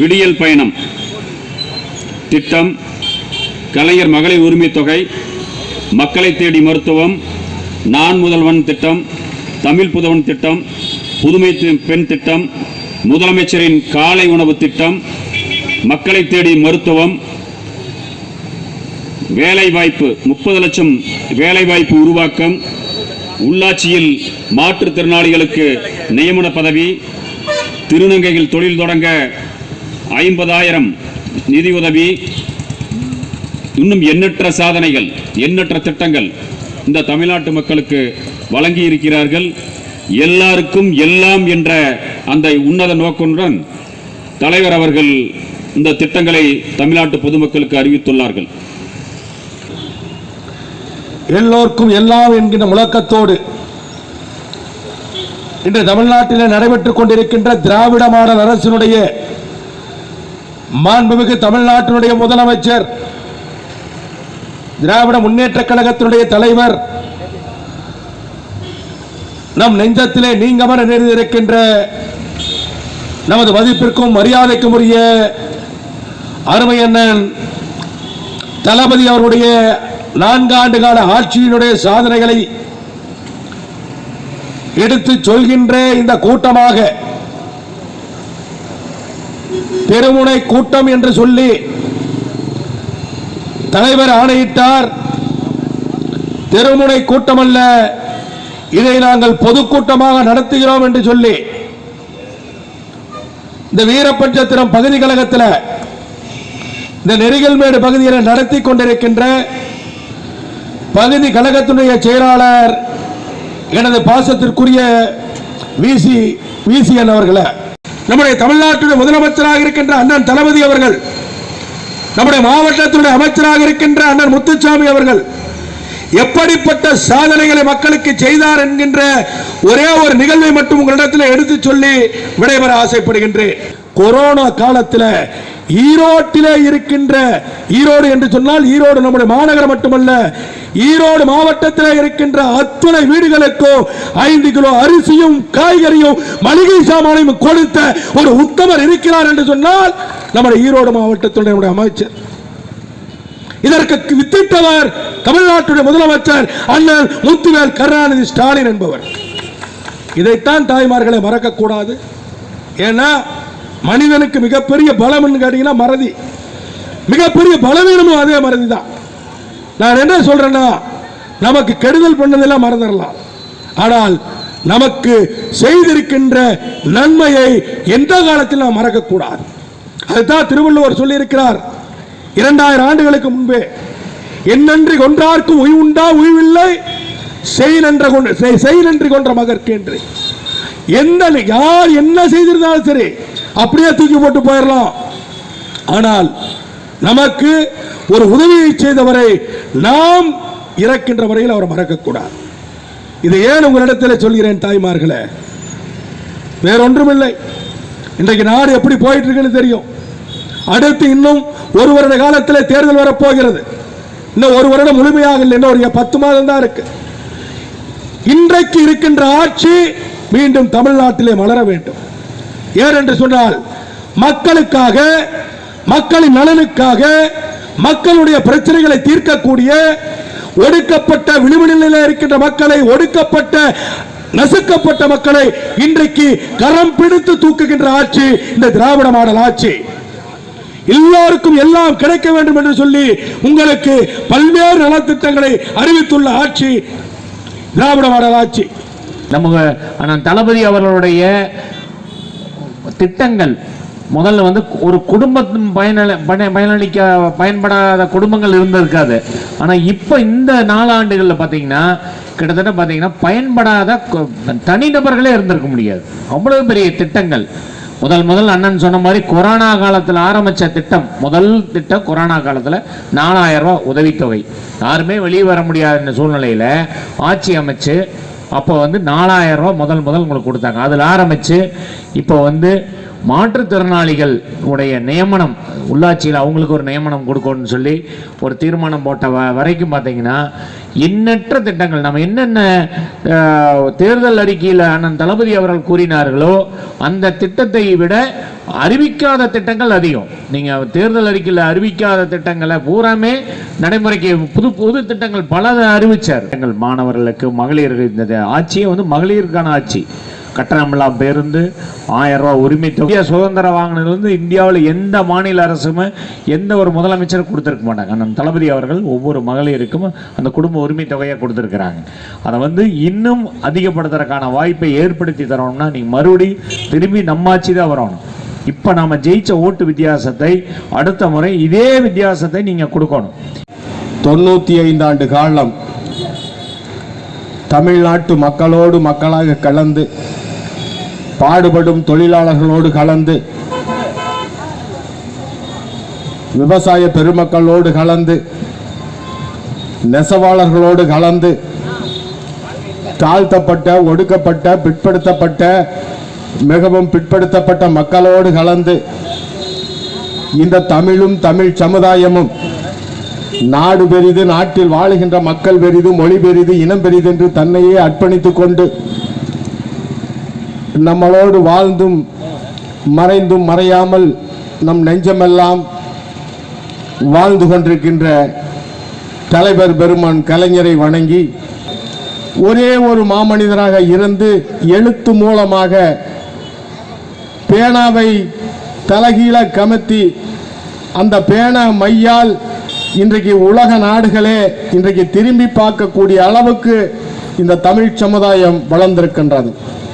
விடியல் பயணம். திட்டம் கலைஞர் மகளிர் உரிமை தொகை மக்களை தேடி மருத்துவம் நான் முதல்வன் திட்டம் தமிழ் புதவன் திட்டம் புதுமை பெண் திட்டம் முதலமைச்சரின் காலை உணவு திட்டம் மக்களை தேடி மருத்துவம் வேலைவாய்ப்பு முப்பது லட்சம் வேலைவாய்ப்பு உருவாக்கம் உள்ளாட்சியில் மாற்றுத்திறனாளிகளுக்கு நியமன பதவி திருநங்கையில் தொழில் தொடங்க ஐம்பதாயிரம் நிதியுதவி இன்னும் எண்ணற்ற சாதனைகள் எண்ணற்ற திட்டங்கள் இந்த தமிழ்நாட்டு மக்களுக்கு வழங்கி இருக்கிறார்கள் எல்லாருக்கும் எல்லாம் என்ற அந்த உன்னத நோக்கனுடன் தலைவர் அவர்கள் இந்த திட்டங்களை தமிழ்நாட்டு பொதுமக்களுக்கு அறிவித்துள்ளார்கள். எல்லோருக்கும் எல்லாம் என்கின்ற முழக்கத்தோடு இன்று தமிழ்நாட்டில் நடைபெற்றுக் கொண்டிருக்கின்ற திராவிட மாடல் அரசினுடைய மாண்புமிகு தமிழ்நாட்டினுடைய முதலமைச்சர் திராவிட முன்னேற்ற கழகத்தினுடைய தலைவர் நம் நெஞ்சத்திலே நீங்கமர நிறைந்திருக்கின்ற நமது மதிப்பிற்கும் மரியாதைக்கும் உரிய அருமை அண்ணன் தளபதி அவருடைய நான்காண்டு கால ஆட்சியினுடைய சாதனைகளை எடுத்து சொல்கின்ற இந்த கூட்டமாக தெருமுனை கூட்டம் என்று சொல்லி தலைவர் ஆணையிட்டார். தெருமுனை கூட்டம் அல்ல இதை நாங்கள் பொதுக்கூட்டமாக நடத்துகிறோம் என்று சொல்லி. இந்த வீரபட்சத்திரம் பகுதி கழகத்தில் இந்த நெறிகல்மேடு பகுதியில் நடத்தி கொண்டிருக்கின்ற பகுதி கழகத்தினுடைய செயலாளர் எனது பாசத்திற்குரிய விசி விசிஎன் அவர்களை. நம்முடைய தமிழ்நாட்டுடைய முதலமைச்சராக இருக்கின்ற அண்ணன் தளபதி அவர்கள் நம்முடைய மாவட்டத்தினுடைய அமைச்சராக இருக்கின்ற அண்ணன் முத்துசாமி அவர்கள் எப்படிப்பட்ட சாதனைகளை மக்களுக்கு செய்தார் என்கின்ற ஒரே ஒரு நிகழ்வை மட்டும் உங்களிடத்தில் எடுத்து சொல்லி விடைபெற ஆசைப்படுகின்றேன். கொரோனா காலத்தில் ஈரோட்டிலே இருக்கின்ற ஈரோடு என்று சொன்னால் ஈரோடு நம்முடைய மாநகரம் மட்டுமல்ல ஈரோடு மாவட்டத்தில் இருக்கின்ற அத்துணை வீடுகளுக்கும் ஐந்து கிலோ அரிசியும் காய்கறியும் மளிகை சாமானையும் கொடுத்த ஒரு உத்தமர் இருக்கிறார் என்று சொன்னால் நம்முடைய ஈரோடு மாவட்டத்தினுடைய அமைச்சர். இதற்கு வித்திட்டவர் தமிழ்நாட்டுடைய முதலமைச்சர் அண்ணன் முத்துவேல் கருணாநிதி ஸ்டாலின் என்பவர். இதைத்தான் தாய்மார்களை மறக்கக்கூடாது. ஏன்னா மனிதனுக்கு மிகப்பெரிய பலம் கேட்டீங்கன்னா மறதி. மிகப்பெரிய பலவீனமும் அதே மறதி தான் நான் என்ன சொல்றேன்னா நமக்கு கெடுதல் பண்ணதெல்லாம் மறந்துடலாம். ஆனால் நமக்கு செய்திருக்கின்ற நன்மையை எந்த காலத்தில் நாம் மறக்கக்கூடாது. அதுதான் திருவள்ளுவர் சொல்லியிருக்கிறார். இரண்டாயிரம் ஆண்டுகளுக்கு முன்பே என்னன்றி கொன்றார்க்கும் உய்வுண்டா உய்வில்லை செய் நன்ற கொன்ற செய்- செய் நன்றி கொன்ற மகற்கு என்று எந்த யார் என்ன செய்திருந்தாலும் சரி அப்படியே தூக்கி போட்டு போயிடலாம் ஆனால் நமக்கு ஒரு உதவியை செய்தவரை நாம் இறக்கின்ற வரையில் அவரை மறக்கக்கூடாது. இதை ஏன் உங்களிடத்தில் சொல்கிறேன் தாய்மார்களே? வேறொன்றுமில்லை. இன்றைக்கு நாடு எப்படி போயிட்டு இருக்குன்னு தெரியும். அடுத்து இன்னும் ஒரு வருட காலத்தில் தேர்தல் வரப்போகிறது. இன்னும் ஒரு வருடம் முழுமையாக இல்லை. இன்னும் ஒரு பத்து மாதம் தான் இருக்கு. இன்றைக்கு இருக்கின்ற ஆட்சி மீண்டும் தமிழ்நாட்டிலே மலர வேண்டும். ஏனென்று சொன்னால் மக்களுக்காக மக்களின் நலனுக்காக மக்களுடைய பிரச்சனைகளை தீர்க்கக்கூடிய ஒடுக்கப்பட்ட விளிம்புநிலையில் இருக்கின்ற மக்களை ஒடுக்கப்பட்ட நசுக்கப்பட்ட மக்களை இன்றைக்கு கரம் பிடித்து தூக்குகின்ற ஆட்சி இந்த திராவிட மாடல் ஆட்சி. எல்லோருக்கும் எல்லாம் கிடைக்க வேண்டும் என்று சொல்லி உங்களுக்கு பல்வேறு நலத்திட்டங்களை அறிவித்துள்ள ஆட்சி திராவிட மாடல் ஆட்சி. நம்ம அண்ணன் தளபதி அவர்களுடைய திட்டங்கள். முதல்ல வந்து ஒரு குடும்பத்தின் பயனளி பயன- பயனளிக்க பயன்படாத குடும்பங்கள் இருந்திருக்காது. ஆனால் இப்போ இந்த நாலாண்டுகளில் பார்த்தீங்கன்னா கிட்டத்தட்ட பார்த்தீங்கன்னா பயன்படாத தனிநபர்களே இருந்திருக்க முடியாது. அவ்வளவு பெரிய திட்டங்கள். முதல் முதல் அண்ணன் சொன்ன மாதிரி கொரோனா காலத்தில் ஆரம்பித்த திட்டம் முதல் திட்டம் கொரோனா காலத்தில் நாலாயிரம் ரூபாய் உதவித்தொகை. யாருமே வெளியே வர முடியாத சூழ்நிலையில் ஆட்சி அமைச்சு அப்போ வந்து நாலாயிரம் ரூபாய் முதல் முதல் உங்களுக்கு கொடுத்தாங்க. அதில் ஆரம்பித்து இப்போ வந்து மாற்றுத்திறனாளிகள் உடைய நியமனம் உள்ளாட்சியில் அவங்களுக்கு ஒரு நியமனம் கொடுக்கணும்னு சொல்லி ஒரு தீர்மானம் போட்ட வ- வரைக்கும் பார்த்தீங்கன்னா எண்ணற்ற திட்டங்கள். நம்ம என்னென்ன தேர்தல் அறிக்கையில் அண்ணன் தளபதி அவர்கள் கூறினார்களோ அந்த திட்டத்தை விட அறிவிக்காத திட்டங்கள் அதிகம். நீங்கள் தேர்தல் அறிக்கையில் அறிவிக்காத திட்டங்களை பூராமே நடைமுறைக்கு புது புது திட்டங்கள் பல அறிவிச்சார். எங்கள் மாணவர்களுக்கு மகளிர்கள் இந்த ஆட்சியே வந்து மகளிருக்கான ஆட்சி. கட்டணமில்லா பேருந்து ஆயிரம் ரூபாய் உரிமை தொகை. சுதந்திரம் வாங்கினது இந்தியாவில் எந்த மாநில அரசுமே எந்த ஒரு முதலமைச்சரும் கொடுத்துருக்க மாட்டாங்க. அந்த தளபதி அவர்கள் ஒவ்வொரு மகளிருக்கும் அந்த குடும்ப உரிமை தொகையை கொடுத்துருக்குறாங்க. அதை வந்து இன்னும் அதிகப்படுத்துறதுக்கான வாய்ப்பை ஏற்படுத்தி தரணும்னா நீங்கள் மறுபடி திரும்பி நம்மாச்சி தான் வரணும். இப்போ நாம் ஜெயிச்ச ஓட்டு வித்தியாசத்தை அடுத்த முறை இதே வித்தியாசத்தை நீங்கள் கொடுக்கணும். தொண்ணூற்றி ஐந்து ஆண்டு காலம் தமிழ்நாட்டு மக்களோடு மக்களாக கலந்து பாடுபடும் தொழிலாளர்களோடு கலந்து விவசாய பெருமக்களோடு கலந்து நெசவாளர்களோடு கலந்து தாழ்த்தப்பட்ட ஒடுக்கப்பட்ட பிற்படுத்தப்பட்ட மிகவும் பிற்படுத்தப்பட்ட மக்களோடு கலந்து இந்த தமிழும் தமிழ் சமுதாயமும் நாடு பெரிது நாட்டில் வாழுகின்ற மக்கள் பெரிது மொழி பெரிது இனம் பெரிது என்று தன்னையே அர்ப்பணித்துக் கொண்டு நம்மளோடு வாழ்ந்தும் மறைந்தும் மறையாமல் நம் நெஞ்சமெல்லாம் வாழ்ந்து கொண்டிருக்கின்ற தலைவர் பெருமான் கலைஞரை வணங்கி ஒரே ஒரு மாமனிதராக இருந்து எழுத்து மூலமாக பேனாவை தலகீழ கமத்தி அந்த பேனா மையால் இன்றைக்கு உலக நாடுகளே இன்றைக்கு திரும்பி பார்க்கக்கூடிய அளவுக்கு இந்த தமிழ் சமுதாயம் வளர்ந்திருக்கின்றது.